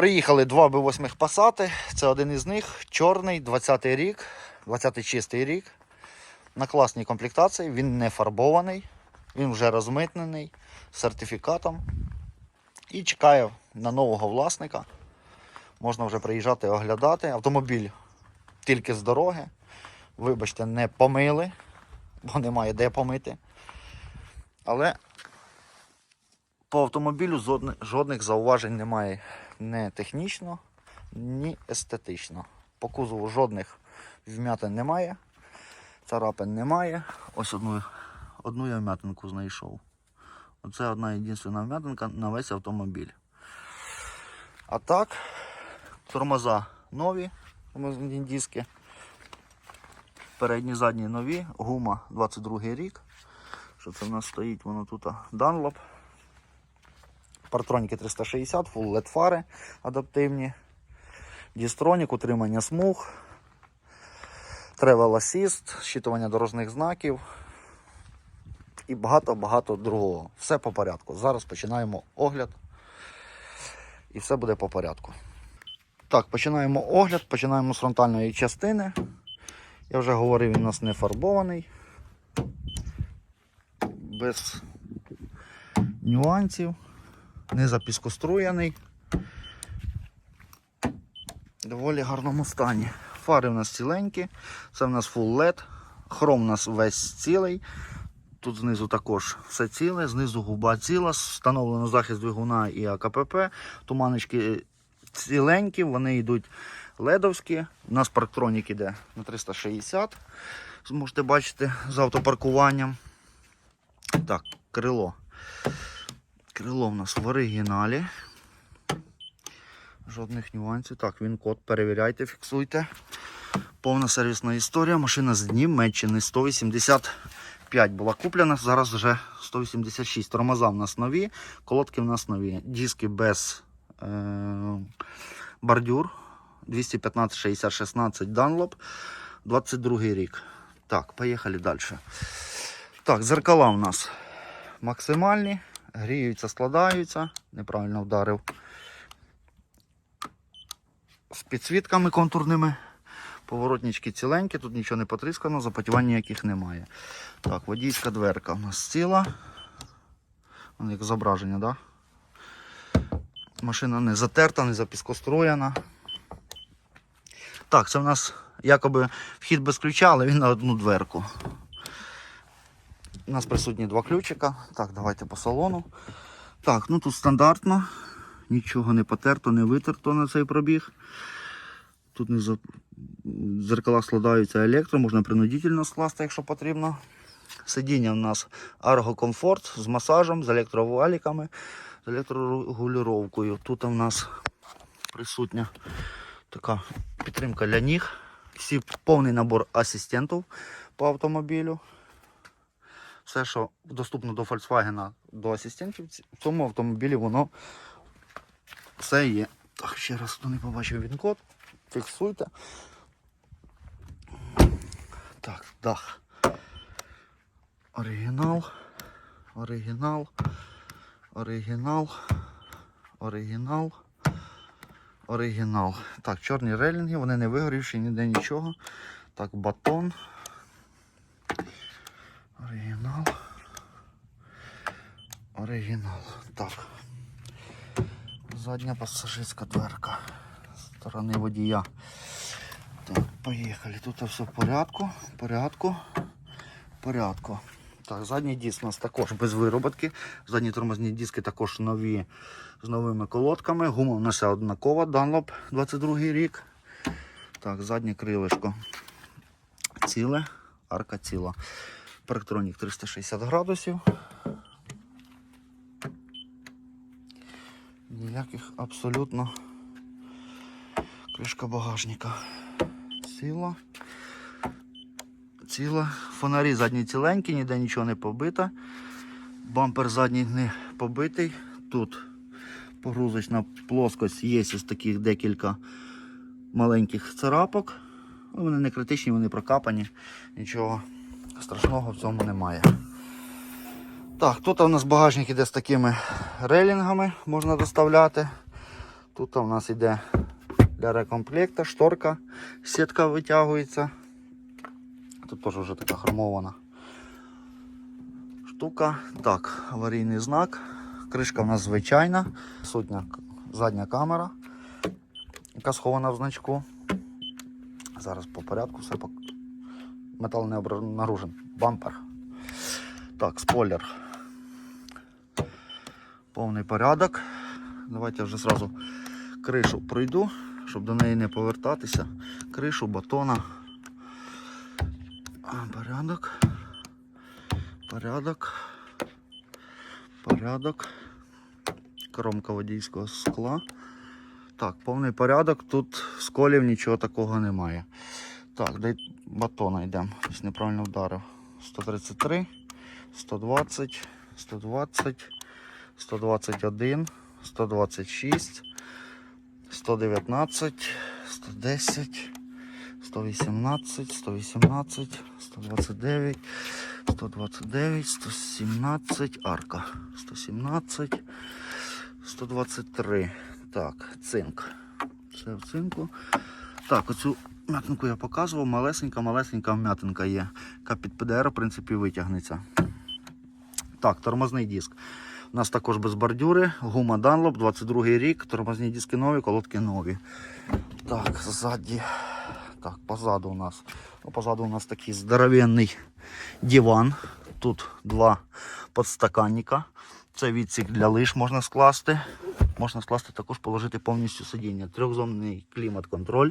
Приїхали два B8 Passat. Це один із них. Чорний, 20-й рік, 20-й чистий рік. На класній комплектації. Він не фарбований, він вже розмитнений сертифікатом. І чекає на нового власника. Можна вже приїжджати оглядати. Автомобіль тільки з дороги. Вибачте, не помили, бо немає де помити. Але по автомобілю жодних зауважень немає не технічно, ні естетично. По кузову жодних вмятин немає, царапин немає. Ось одну, одну я вмятинку знайшов. Оце одна єдина вмятинка на весь автомобіль. А так, тормоза нові, тормозні диски. Передні, задні нові, гума 22 рік. Що це в нас стоїть? Воно тут Dunlop. Партроніки 360, Full LED фари адаптивні. Дістронік, утримання смуг, Travel Assist, щитування дорожніх знаків і багато-багато другого. Все по порядку. Зараз починаємо огляд і все буде по порядку. Так, починаємо огляд, починаємо з фронтальної частини. Я вже говорив, він у нас не фарбований. Без нюансів не запіскоструєний. Доволі гарному стані. Фари у нас ціленькі, це в нас Full LED, хром у нас весь цілий. Тут знизу також все ціле, знизу губа ціла, встановлено захист двигуна і АКПП. Туманочки ціленькі, вони йдуть ледовські. У нас парктронік іде на 360. Зможете бачити з автопаркуванням. Так, крило. Крило в нас в оригіналі. Жодних нюансів. Так, він код перевіряйте, фіксуйте. Повна сервісна історія. Машина з Німеччини 185 була куплена, зараз вже 186. Тормоза в нас нові, колодки в нас нові. Диски без е- бордюр. 215 60 16 Dunlop. 22 рік. Так, поїхали далі. Так, зеркала у нас максимальні. Гріються, складаються. Неправильно вдарив. З підсвітками контурними. Поворотнички ціленькі, тут нічого не потріскано, запотівань ніяких немає. Так, водійська дверка у нас ціла. Вон як зображення, да? Машина не затерта, не запіскостроєна. Так, це в нас якоби вхід без ключа, але він на одну дверку. У нас присутні два ключика. Так, давайте по салону. Так, ну тут стандартно. Нічого не потерто, не витерто на цей пробіг. Тут не за... зеркала складаються електро, можна принудительно скласти, якщо потрібно. Сидіння у нас Comfort з масажем, з електроваліками, з електрорегулювання. Тут у нас присутня така підтримка для ніг. Всі повний набор асистентів по автомобілю. Все, що доступно до Volkswagen, до асистентів, в цьому автомобілі воно все є. Так, ще раз, хто не побачив він код, фіксуйте. Так, дах. Оригінал. Оригінал. Оригінал. Оригінал. Оригінал. Так, чорні рейлінги, вони не вигорівші, ніде нічого. Так, батон. Оригінал. Оригінал. Так. Задня пасажирська дверка. З сторони водія. Так, поїхали. Тут все в порядку. Порядку. Порядку. Так, задній диск у нас також без вироботки. Задні тормозні диски також нові з новими колодками. Гума у нас однакова, Dunlop 22 рік. Так, заднє крилишко ціле, арка ціла. Парктронік 360 градусів. Ніяких абсолютно кришка багажника. Ціла. Ціла. Фонарі задні ціленькі, ніде нічого не побито. Бампер задній не побитий. Тут погрузочна плоскость є ось таких декілька маленьких царапок. Ну, Вони не критичні, вони прокапані. Нічого страшного в цьому немає. Так, тут у нас багажник іде з такими рейлінгами, можна доставляти. Тут у нас йде для рекомплекта, шторка, сітка витягується. Тут теж вже така хромована штука. Так, аварійний знак. Кришка в нас звичайна. Сутня задня камера, яка схована в значку. Зараз по порядку все метал не обнаружен. Бампер. Так, спойлер. Повний порядок. Давайте я вже зразу кришу пройду, щоб до неї не повертатися. Кришу, батона. Порядок. Порядок. Порядок. Кромка водійського скла. Так, повний порядок. Тут сколів нічого такого немає. Так, дай батона йдемо. Неправильно вдарив. 133, 120, 120, 121, 126, 119, 110, 118, 118, 129, 129, 117, арка. 117, 123. Так, цинк. Все в цинку. Так, оцю м'ятинку я показував. Малесенька, малесенька вм'ятинка є. Яка під ПДР, в принципі, витягнеться. Так, тормозний диск. У нас також без бордюри, гума Dunlop, 22 рік, тормозні диски нові, колодки нові. Так, ззаді. Так, позаду у нас. Ну, позаду у нас такий здоровенний диван. Тут два подстаканника. Це відсік для лиш можна скласти. Можна скласти також положити повністю сидіння. Трьохзонний клімат-контроль.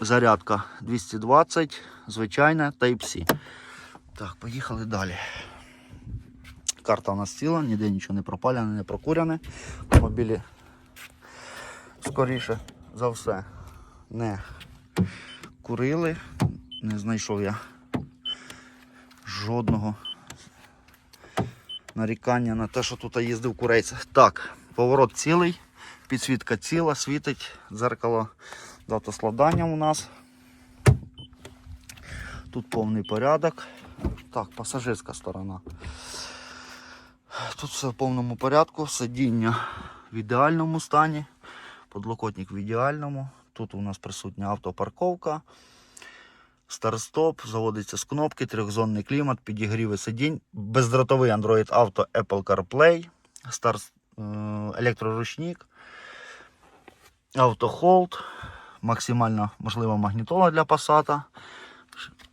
Зарядка 220, звичайна Type-C. Так, поїхали далі. Карта у нас ціла, ніде нічого не пропалене, не прокуряне. Автомобілі скоріше за все не курили. Не знайшов я жодного нарікання на те, що тут їздив курейця. Так, поворот цілий, підсвітка ціла, світить, дзеркало з автоскладанням у нас. Тут повний порядок. Так, пасажирська сторона. Тут все в повному порядку, сидіння в ідеальному стані, подлокотник в ідеальному. Тут у нас присутня автопарковка, старт-стоп, заводиться з кнопки, трьохзонний клімат, підігріви сидінь, бездротовий Android Auto Apple CarPlay, старт, е, електроручник, автохолд, максимально можлива магнітола для Passat,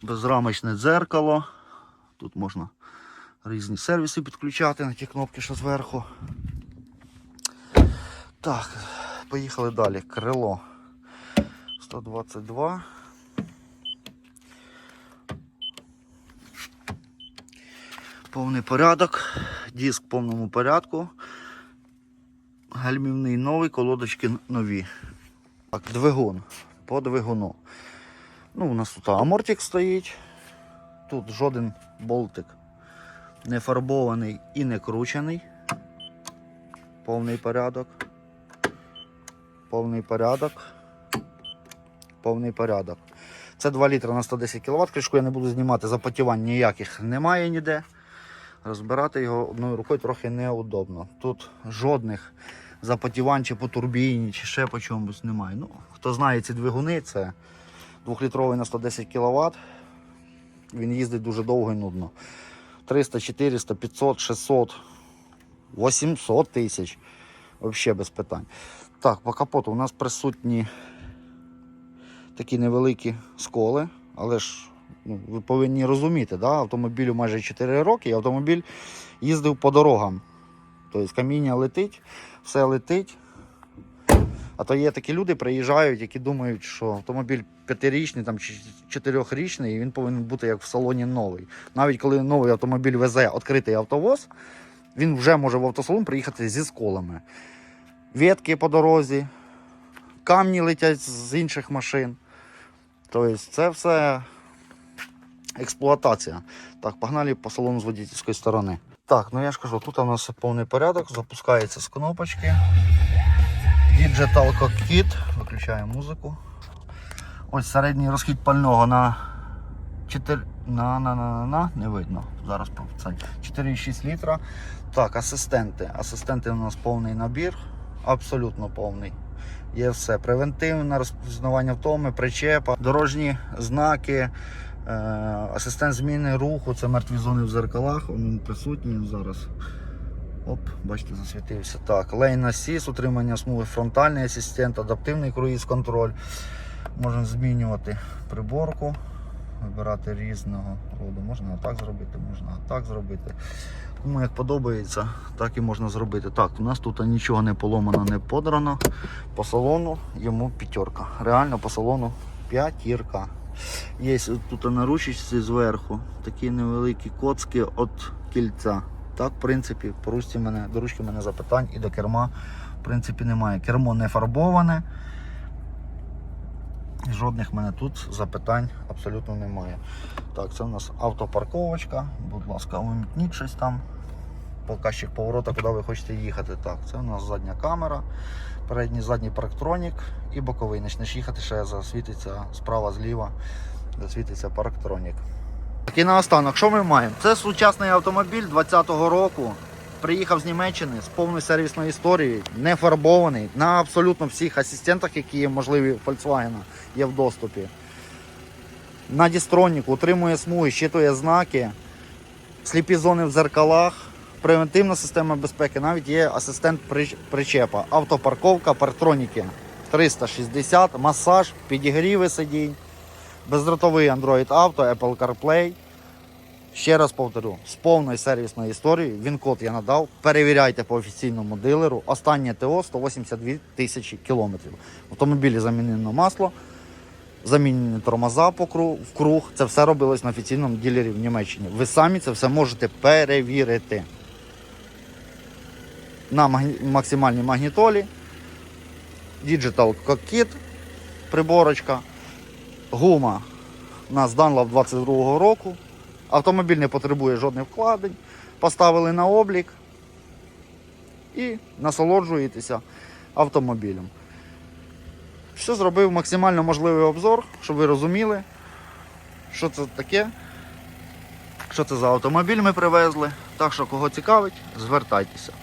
безрамочне дзеркало. Тут можна різні сервіси підключати на ті кнопки, що зверху. Так, поїхали далі. Крило 122. Повний порядок, диск в повному порядку. Гальмівний новий, колодочки нові. Так, двигун. По двигуну. Ну, у нас тут амортик стоїть. Тут жоден болтик не фарбований і не кручений. Повний порядок. Повний порядок. Повний порядок. Це 2 літри на 110 кВт. Кришку я не буду знімати, запотівань ніяких немає ніде. Розбирати його одною рукою трохи неудобно. Тут жодних запотівань чи по турбіні, чи ще по чомусь немає. Ну, хто знає ці двигуни, це 2-літровий на 110 кВт. Він їздить дуже довго і нудно. 300, 400, 500, 600, 800 тисяч. Взагалі без питань. Так, по капоту у нас присутні такі невеликі сколи, але ж ну, ви повинні розуміти, да? автомобілю майже 4 роки, і автомобіль їздив по дорогам. Тобто каміння летить, все летить. А то є такі люди, приїжджають, які думають, що автомобіль п'ятирічний там, чи чотирьохрічний, і він повинен бути як в салоні новий. Навіть коли новий автомобіль везе відкритий автовоз, він вже може в автосалон приїхати зі сколами. Ветки по дорозі, камні летять з інших машин. Тобто це все експлуатація. Так, погнали по салону з водительської сторони. Так, ну я ж кажу, тут у нас повний порядок, запускається з кнопочки. Digital Cockpit, виключаємо музику. Ось середній розхід пального на 4 на, на, на, на, на, не видно. Зараз 4,6 літра. Так, асистенти. Асистенти у нас повний набір. абсолютно повний. Є все. Превентивне розпізнавання втоми, причепа, дорожні знаки, е, асистент зміни руху, це мертві зони в зеркалах, він присутній зараз. Оп, бачите, засвітився. Так, лейн асіс, утримання смуги, фронтальний асистент, адаптивний круїз контроль. Можемо змінювати приборку, вибирати різного роду. Можна отак зробити, можна отак зробити. Кому як подобається, так і можна зробити. Так, у нас тут нічого не поломано, не подрано. По салону йому п'ятерка. Реально по салону п'ятірка. Є тут на ручці зверху такі невеликі коцки від кільця. Так, в принципі, по мене, до мене запитань і до керма в принципі немає. Кермо не фарбоване. Жодних мене тут запитань абсолютно немає. Так, це у нас автопарковочка. Будь ласка, вимкніть щось там. Показчик поворота, куди ви хочете їхати. Так, це у нас задня камера, передній задній парктронік і боковий. Почнеш їхати, ще засвітиться справа, зліва, засвітиться парктронік. Так і наостанок, що ми маємо? Це сучасний автомобіль 20-го року. Приїхав з Німеччини з повною сервісною історією, не фарбований на абсолютно всіх асистентах, які є можливі у Volkswagen, є в доступі. На дістроніку утримує смуги, щитує знаки, сліпі зони в зеркалах, превентивна система безпеки, навіть є асистент причепа, автопарковка, партроніки 360, масаж, підігріви сидінь, бездротовий Android Auto, Apple CarPlay. Ще раз повторю, з повною сервісною історією, він код я надав. Перевіряйте по офіційному дилеру. Останнє ТО 182 тисячі кілометрів. В автомобілі замінено масло, замінені тормоза по круг, в круг. Це все робилось на офіційному дилері в Німеччині. Ви самі це все можете перевірити. На максимальній магнітолі, Digital Cockpit, приборочка, гума у нас Dunlop 22 року. Автомобіль не потребує жодних вкладень. Поставили на облік і насолоджуєтеся автомобілем. Все зробив максимально можливий обзор, щоб ви розуміли, що це таке, що це за автомобіль ми привезли. Так що, кого цікавить, звертайтеся.